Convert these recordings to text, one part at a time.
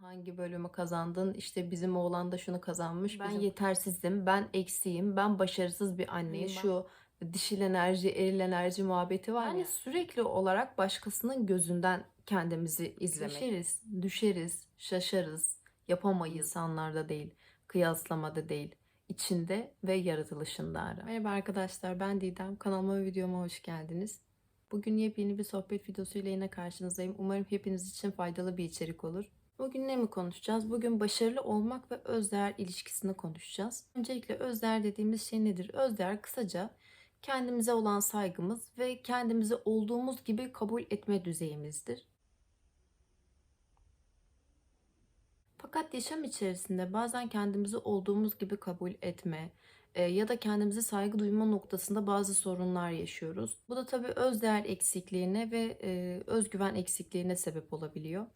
Hangi bölümü kazandın? İşte bizim oğlan da şunu kazanmış. Ben yetersizim, ben eksiğim, ben başarısız bir anneyim. Ben- Şu dişil enerji, eril enerji muhabbeti var Yani ya. Sürekli olarak başkasının gözünden kendimizi izlemek. Düşeriz, düşeriz, şaşarız, yapamayız. İnsanlarda değil, kıyaslamada değil, içinde ve yaratılışında ara. Merhaba arkadaşlar, ben Didem. Kanalıma ve videoma hoş geldiniz. Bugün yepyeni bir sohbet videosuyla yine karşınızdayım. Umarım hepiniz için faydalı bir içerik olur. Bugün ne mi konuşacağız? Bugün başarılı olmak ve özdeğer ilişkisini konuşacağız. Öncelikle özdeğer dediğimiz şey nedir? Özdeğer kısaca kendimize olan saygımız ve kendimizi olduğumuz gibi kabul etme düzeyimizdir. Fakat yaşam içerisinde bazen kendimizi olduğumuz gibi kabul etme e, ya da kendimize saygı duyma noktasında bazı sorunlar yaşıyoruz. Bu da tabii özdeğer eksikliğine ve e, özgüven eksikliğine sebep olabiliyor.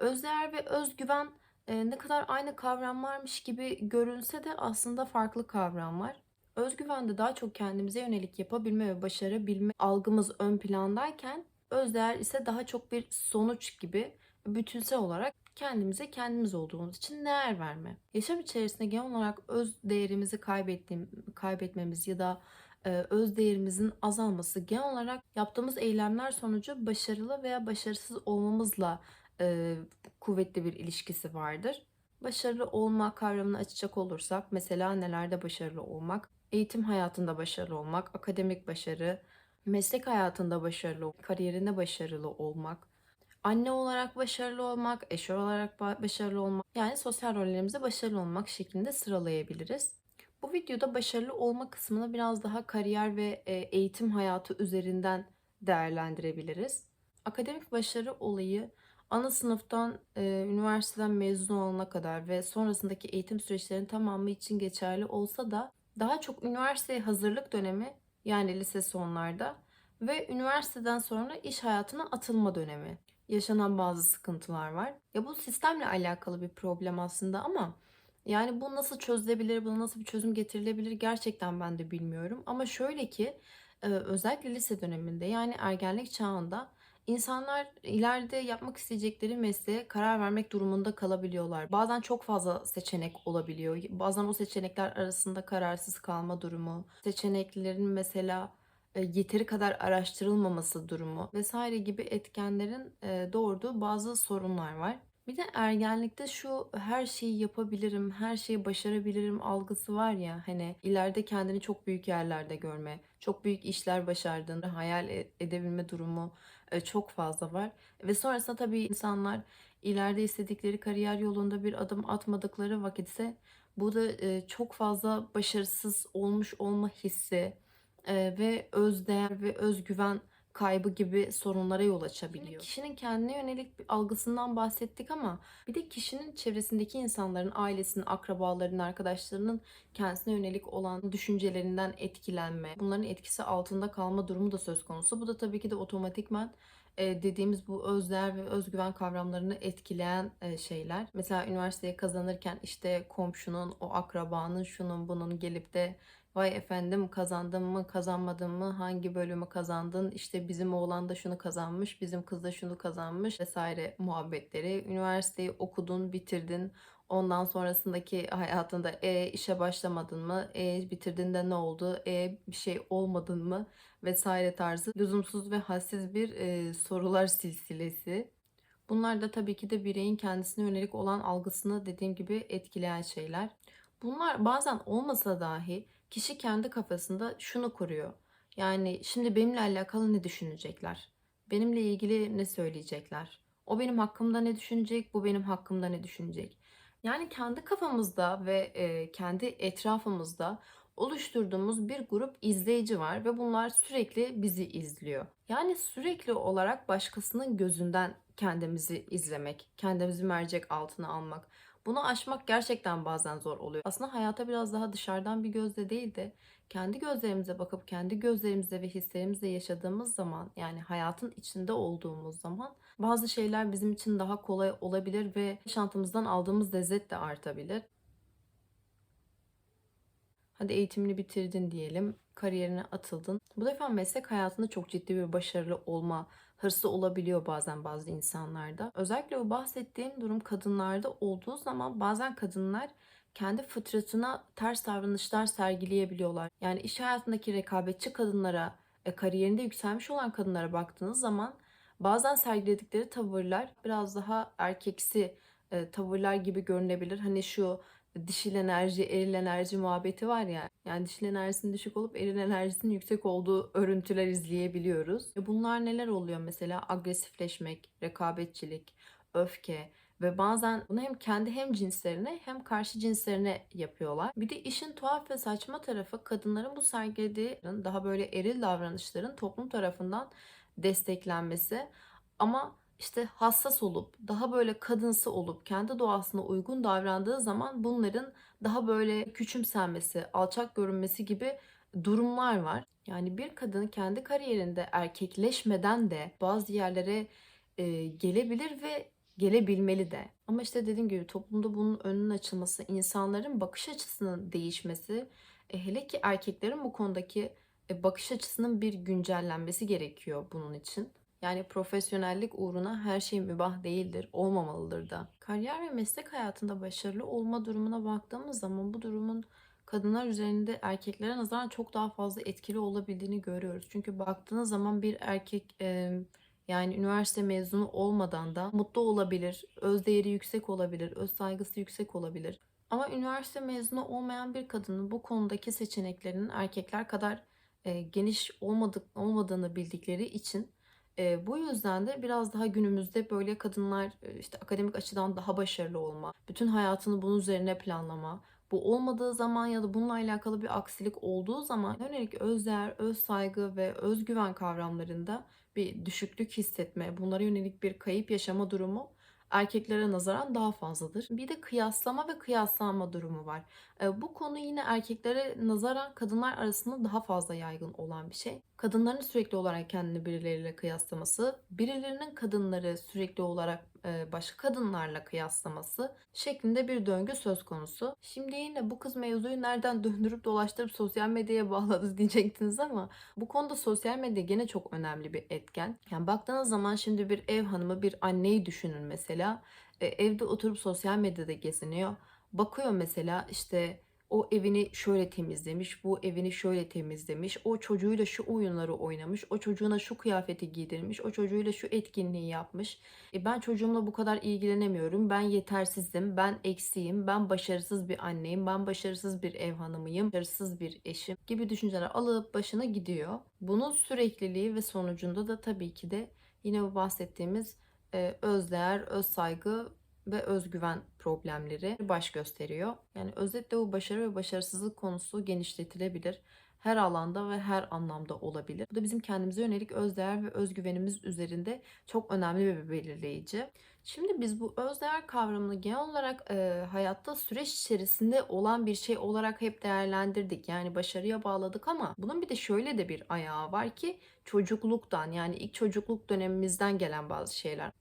Özdeğer ve özgüven e, ne kadar aynı kavramlarmış gibi görünse de aslında farklı kavramlar. Özgüvende daha çok kendimize yönelik yapabilme ve başarabilme algımız ön plandayken özdeğer ise daha çok bir sonuç gibi bütünsel olarak kendimize kendimiz olduğumuz için değer verme. Yaşam içerisinde genel olarak öz değerimizi kaybettiğim, kaybetmemiz ya da e, öz değerimizin azalması genel olarak yaptığımız eylemler sonucu başarılı veya başarısız olmamızla e, kuvvetli bir ilişkisi vardır. Başarılı olma kavramını açacak olursak mesela nelerde başarılı olmak? Eğitim hayatında başarılı olmak, akademik başarı, meslek hayatında başarılı kariyerinde başarılı olmak, anne olarak başarılı olmak, eş olarak ba- başarılı olmak, yani sosyal rollerimizde başarılı olmak şeklinde sıralayabiliriz. Bu videoda başarılı olma kısmını biraz daha kariyer ve e, eğitim hayatı üzerinden değerlendirebiliriz. Akademik başarı olayı ana sınıftan e, üniversiteden mezun olana kadar ve sonrasındaki eğitim süreçlerinin tamamı için geçerli olsa da daha çok üniversiteye hazırlık dönemi yani lise sonlarda ve üniversiteden sonra iş hayatına atılma dönemi yaşanan bazı sıkıntılar var. Ya bu sistemle alakalı bir problem aslında ama yani bu nasıl çözülebilir, buna nasıl bir çözüm getirilebilir gerçekten ben de bilmiyorum. Ama şöyle ki özellikle lise döneminde yani ergenlik çağında insanlar ileride yapmak isteyecekleri mesleğe karar vermek durumunda kalabiliyorlar. Bazen çok fazla seçenek olabiliyor. Bazen o seçenekler arasında kararsız kalma durumu, seçeneklerin mesela e, yeteri kadar araştırılmaması durumu vesaire gibi etkenlerin e, doğurduğu bazı sorunlar var. Bir de ergenlikte şu her şeyi yapabilirim, her şeyi başarabilirim algısı var ya hani ileride kendini çok büyük yerlerde görme, çok büyük işler başardığını hayal e- edebilme durumu çok fazla var. Ve sonrasında tabii insanlar ileride istedikleri kariyer yolunda bir adım atmadıkları vakitse bu da e, çok fazla başarısız olmuş olma hissi, e, ve özdeğer ve özgüven kaybı gibi sorunlara yol açabiliyor. kişinin kendine yönelik bir algısından bahsettik ama bir de kişinin çevresindeki insanların, ailesinin, akrabalarının, arkadaşlarının kendisine yönelik olan düşüncelerinden etkilenme, bunların etkisi altında kalma durumu da söz konusu. Bu da tabii ki de otomatikman dediğimiz bu özdeğer ve özgüven kavramlarını etkileyen e, şeyler. Mesela üniversiteye kazanırken işte komşunun, o akrabanın, şunun bunun gelip de Vay efendim kazandın mı kazanmadın mı hangi bölümü kazandın işte bizim oğlan da şunu kazanmış bizim kız da şunu kazanmış vesaire muhabbetleri. Üniversiteyi okudun bitirdin ondan sonrasındaki hayatında e işe başlamadın mı e bitirdin de ne oldu e bir şey olmadın mı vesaire tarzı lüzumsuz ve hassiz bir e, sorular silsilesi. Bunlar da tabii ki de bireyin kendisine yönelik olan algısını dediğim gibi etkileyen şeyler. Bunlar bazen olmasa dahi kişi kendi kafasında şunu kuruyor. Yani şimdi benimle alakalı ne düşünecekler? Benimle ilgili ne söyleyecekler? O benim hakkımda ne düşünecek? Bu benim hakkımda ne düşünecek? Yani kendi kafamızda ve e, kendi etrafımızda oluşturduğumuz bir grup izleyici var ve bunlar sürekli bizi izliyor. Yani sürekli olarak başkasının gözünden kendimizi izlemek, kendimizi mercek altına almak. Bunu aşmak gerçekten bazen zor oluyor. Aslında hayata biraz daha dışarıdan bir gözle değil de kendi gözlerimize bakıp kendi gözlerimizle ve hislerimizle yaşadığımız zaman yani hayatın içinde olduğumuz zaman bazı şeyler bizim için daha kolay olabilir ve yaşantımızdan aldığımız lezzet de artabilir. Hadi eğitimini bitirdin diyelim, kariyerine atıldın. Bu defa meslek hayatında çok ciddi bir başarılı olma hırsı olabiliyor bazen bazı insanlarda. Özellikle bu bahsettiğim durum kadınlarda olduğu zaman bazen kadınlar kendi fıtratına ters davranışlar sergileyebiliyorlar. Yani iş hayatındaki rekabetçi kadınlara, e, kariyerinde yükselmiş olan kadınlara baktığınız zaman bazen sergiledikleri tavırlar biraz daha erkeksi e, tavırlar gibi görünebilir. Hani şu dişil enerji, eril enerji muhabbeti var ya. Yani dişil enerjisinin düşük olup eril enerjisinin yüksek olduğu örüntüler izleyebiliyoruz. Ve bunlar neler oluyor mesela? Agresifleşmek, rekabetçilik, öfke ve bazen bunu hem kendi hem cinslerine hem karşı cinslerine yapıyorlar. Bir de işin tuhaf ve saçma tarafı kadınların bu sergilediği daha böyle eril davranışların toplum tarafından desteklenmesi. Ama işte hassas olup, daha böyle kadınsı olup, kendi doğasına uygun davrandığı zaman bunların daha böyle küçümsenmesi, alçak görünmesi gibi durumlar var. Yani bir kadın kendi kariyerinde erkekleşmeden de bazı yerlere e, gelebilir ve gelebilmeli de. Ama işte dediğim gibi toplumda bunun önünün açılması, insanların bakış açısının değişmesi, e, hele ki erkeklerin bu konudaki e, bakış açısının bir güncellenmesi gerekiyor bunun için. Yani profesyonellik uğruna her şey mübah değildir, olmamalıdır da. Kariyer ve meslek hayatında başarılı olma durumuna baktığımız zaman bu durumun kadınlar üzerinde erkeklere nazaran çok daha fazla etkili olabildiğini görüyoruz. Çünkü baktığınız zaman bir erkek e, yani üniversite mezunu olmadan da mutlu olabilir, öz değeri yüksek olabilir, öz saygısı yüksek olabilir. Ama üniversite mezunu olmayan bir kadının bu konudaki seçeneklerinin erkekler kadar e, geniş olmadık olmadığını bildikleri için e, bu yüzden de biraz daha günümüzde böyle kadınlar işte akademik açıdan daha başarılı olma, bütün hayatını bunun üzerine planlama, bu olmadığı zaman ya da bununla alakalı bir aksilik olduğu zaman yönelik özdeğer, öz saygı ve özgüven kavramlarında bir düşüklük hissetme, bunlara yönelik bir kayıp yaşama durumu erkeklere nazaran daha fazladır. Bir de kıyaslama ve kıyaslanma durumu var. Bu konu yine erkeklere nazaran kadınlar arasında daha fazla yaygın olan bir şey. Kadınların sürekli olarak kendini birileriyle kıyaslaması, birilerinin kadınları sürekli olarak e, başka kadınlarla kıyaslaması şeklinde bir döngü söz konusu. Şimdi yine bu kız mevzuyu nereden döndürüp dolaştırıp sosyal medyaya bağladı diyecektiniz ama bu konuda sosyal medya gene çok önemli bir etken. Yani baktığınız zaman şimdi bir ev hanımı, bir anneyi düşünün mesela. E, evde oturup sosyal medyada geziniyor. Bakıyor mesela işte o evini şöyle temizlemiş, bu evini şöyle temizlemiş, o çocuğuyla şu oyunları oynamış, o çocuğuna şu kıyafeti giydirmiş, o çocuğuyla şu etkinliği yapmış. E ben çocuğumla bu kadar ilgilenemiyorum, ben yetersizim, ben eksiğim, ben başarısız bir anneyim, ben başarısız bir ev hanımıyım, başarısız bir eşim gibi düşünceler alıp başına gidiyor. Bunun sürekliliği ve sonucunda da tabii ki de yine bu bahsettiğimiz e, özdeğer, öz saygı ve özgüven problemleri baş gösteriyor. Yani özetle bu başarı ve başarısızlık konusu genişletilebilir. Her alanda ve her anlamda olabilir. Bu da bizim kendimize yönelik özdeğer ve özgüvenimiz üzerinde çok önemli bir belirleyici. Şimdi biz bu özdeğer kavramını genel olarak e, hayatta süreç içerisinde olan bir şey olarak hep değerlendirdik. Yani başarıya bağladık ama bunun bir de şöyle de bir ayağı var ki çocukluktan yani ilk çocukluk dönemimizden gelen bazı şeyler.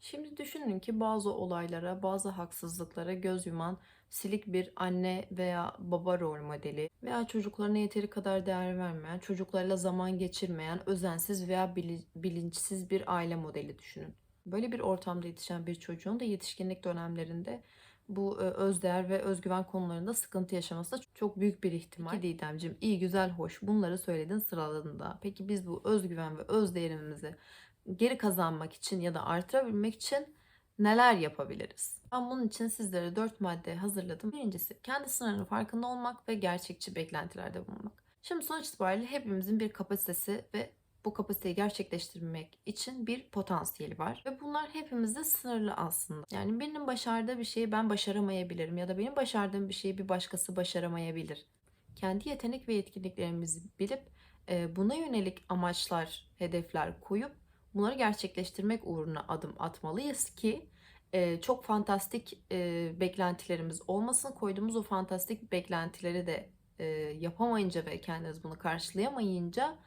Şimdi düşünün ki bazı olaylara, bazı haksızlıklara göz yuman silik bir anne veya baba rol modeli veya çocuklarına yeteri kadar değer vermeyen, çocuklarla zaman geçirmeyen, özensiz veya bilinçsiz bir aile modeli düşünün. Böyle bir ortamda yetişen bir çocuğun da yetişkinlik dönemlerinde bu e, özdeğer ve özgüven konularında sıkıntı yaşaması da çok büyük bir ihtimal. Ki Didemciğim iyi güzel hoş bunları söyledin sıraladın da. Peki biz bu özgüven ve özdeğerimizi geri kazanmak için ya da artırabilmek için neler yapabiliriz? Ben bunun için sizlere 4 madde hazırladım. Birincisi kendi sınırının farkında olmak ve gerçekçi beklentilerde bulunmak. Şimdi sonuç itibariyle hepimizin bir kapasitesi ve bu kapasiteyi gerçekleştirmek için bir potansiyeli var. Ve bunlar hepimizde sınırlı aslında. Yani birinin başardığı bir şeyi ben başaramayabilirim ya da benim başardığım bir şeyi bir başkası başaramayabilir. Kendi yetenek ve yetkinliklerimizi bilip buna yönelik amaçlar, hedefler koyup bunları gerçekleştirmek uğruna adım atmalıyız ki e, çok fantastik e, beklentilerimiz olmasın. Koyduğumuz o fantastik beklentileri de e, yapamayınca ve kendimiz bunu karşılayamayınca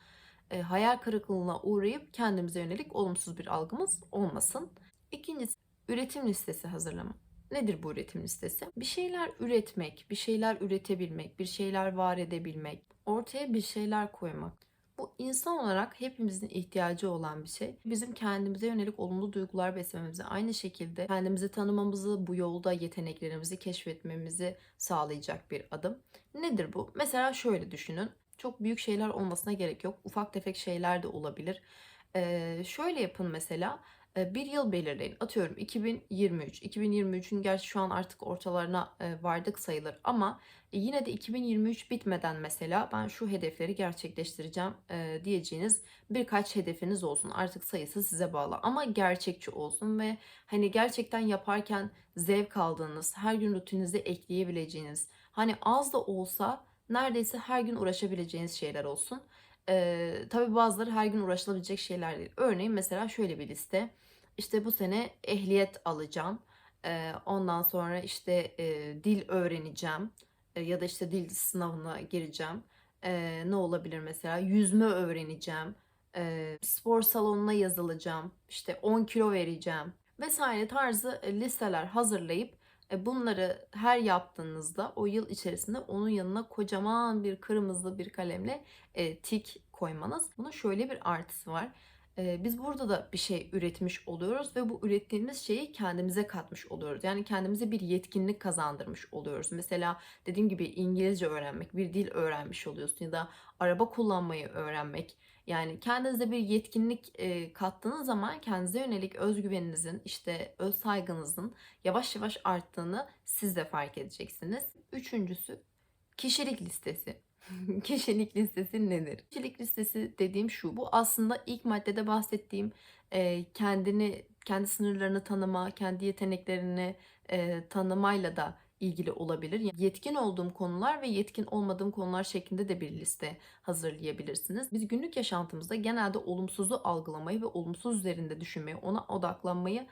e, hayal kırıklığına uğrayıp kendimize yönelik olumsuz bir algımız olmasın. İkincisi üretim listesi hazırlama. Nedir bu üretim listesi? Bir şeyler üretmek, bir şeyler üretebilmek, bir şeyler var edebilmek, ortaya bir şeyler koymak. Bu insan olarak hepimizin ihtiyacı olan bir şey. Bizim kendimize yönelik olumlu duygular beslememizi, aynı şekilde kendimizi tanımamızı, bu yolda yeteneklerimizi keşfetmemizi sağlayacak bir adım. Nedir bu? Mesela şöyle düşünün. Çok büyük şeyler olmasına gerek yok. Ufak tefek şeyler de olabilir. Ee, şöyle yapın mesela. Bir yıl belirleyin. Atıyorum 2023. 2023'ün gerçi şu an artık ortalarına vardık sayılır ama e, yine de 2023 bitmeden mesela ben şu hedefleri gerçekleştireceğim diyeceğiniz birkaç hedefiniz olsun. Artık sayısı size bağlı ama gerçekçi olsun ve hani gerçekten yaparken zevk aldığınız, her gün rutininize ekleyebileceğiniz, hani az da olsa neredeyse her gün uğraşabileceğiniz şeyler olsun. Ee, tabii bazıları her gün uğraşılabilecek şeyler değil. Örneğin mesela şöyle bir liste. İşte bu sene ehliyet alacağım. Ee, ondan sonra işte e, dil öğreneceğim. E, ya da işte dil sınavına gireceğim. Ee, ne olabilir mesela? Yüzme öğreneceğim. Ee, spor salonuna yazılacağım. İşte 10 kilo vereceğim. Vesaire tarzı e, listeler hazırlayıp e, bunları her yaptığınızda o yıl içerisinde onun yanına kocaman bir kırmızı bir kalemle e, tik koymanız. Bunun şöyle bir artısı var. E, biz burada da bir şey üretmiş oluyoruz ve bu ürettiğimiz şeyi kendimize katmış oluyoruz. Yani kendimize bir yetkinlik kazandırmış oluyoruz. Mesela dediğim gibi İngilizce öğrenmek, bir dil öğrenmiş oluyorsun ya da araba kullanmayı öğrenmek. Yani kendinize bir yetkinlik e, kattığınız zaman kendinize yönelik özgüveninizin, işte öz saygınızın yavaş yavaş arttığını siz de fark edeceksiniz. Üçüncüsü kişilik listesi. Kişilik listesi nedir? Kişilik listesi dediğim şu. Bu aslında ilk maddede bahsettiğim e, kendini, kendi sınırlarını tanıma, kendi yeteneklerini e, tanımayla da ilgili olabilir. Yetkin olduğum konular ve yetkin olmadığım konular şeklinde de bir liste hazırlayabilirsiniz. Biz günlük yaşantımızda genelde olumsuzu algılamayı ve olumsuz üzerinde düşünmeyi, ona odaklanmayı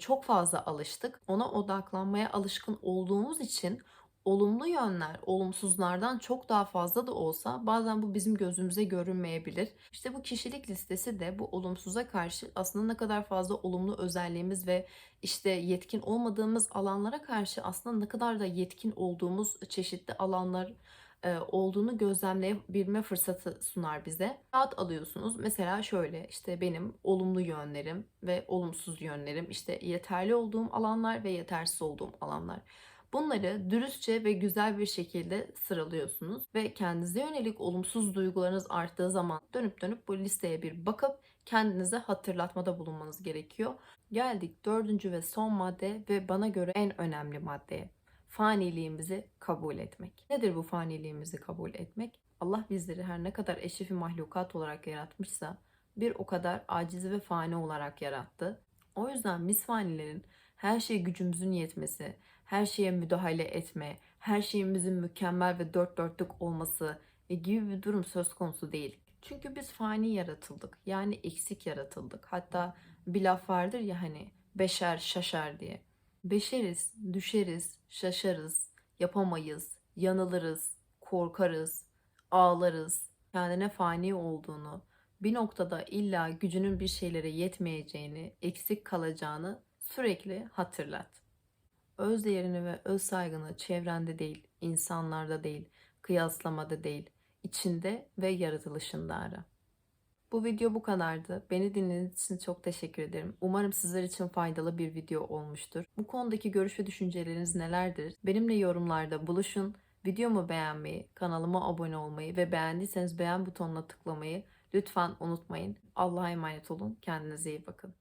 çok fazla alıştık. Ona odaklanmaya alışkın olduğumuz için olumlu yönler olumsuzlardan çok daha fazla da olsa bazen bu bizim gözümüze görünmeyebilir. İşte bu kişilik listesi de bu olumsuza karşı aslında ne kadar fazla olumlu özelliğimiz ve işte yetkin olmadığımız alanlara karşı aslında ne kadar da yetkin olduğumuz çeşitli alanlar e, olduğunu gözlemleyebilme fırsatı sunar bize. Kağıt alıyorsunuz. Mesela şöyle işte benim olumlu yönlerim ve olumsuz yönlerim, işte yeterli olduğum alanlar ve yetersiz olduğum alanlar. Bunları dürüstçe ve güzel bir şekilde sıralıyorsunuz ve kendinize yönelik olumsuz duygularınız arttığı zaman dönüp dönüp bu listeye bir bakıp kendinize hatırlatmada bulunmanız gerekiyor. Geldik dördüncü ve son madde ve bana göre en önemli maddeye. Faniliğimizi kabul etmek. Nedir bu faniliğimizi kabul etmek? Allah bizleri her ne kadar eşrefi mahlukat olarak yaratmışsa bir o kadar aciz ve fani olarak yarattı. O yüzden biz fanilerin her şeye gücümüzün yetmesi, her şeye müdahale etme, her şeyimizin mükemmel ve dört dörtlük olması e, gibi bir durum söz konusu değil. Çünkü biz fani yaratıldık. Yani eksik yaratıldık. Hatta bir laf vardır ya hani beşer şaşar diye. Beşeriz, düşeriz, şaşarız, yapamayız, yanılırız, korkarız, ağlarız. Kendine fani olduğunu, bir noktada illa gücünün bir şeylere yetmeyeceğini, eksik kalacağını sürekli hatırlat. Öz değerini ve öz saygını çevrende değil, insanlarda değil, kıyaslamada değil, içinde ve yaratılışında ara. Bu video bu kadardı. Beni dinlediğiniz için çok teşekkür ederim. Umarım sizler için faydalı bir video olmuştur. Bu konudaki görüş ve düşünceleriniz nelerdir? Benimle yorumlarda buluşun. Videomu beğenmeyi, kanalıma abone olmayı ve beğendiyseniz beğen butonuna tıklamayı lütfen unutmayın. Allah'a emanet olun. Kendinize iyi bakın.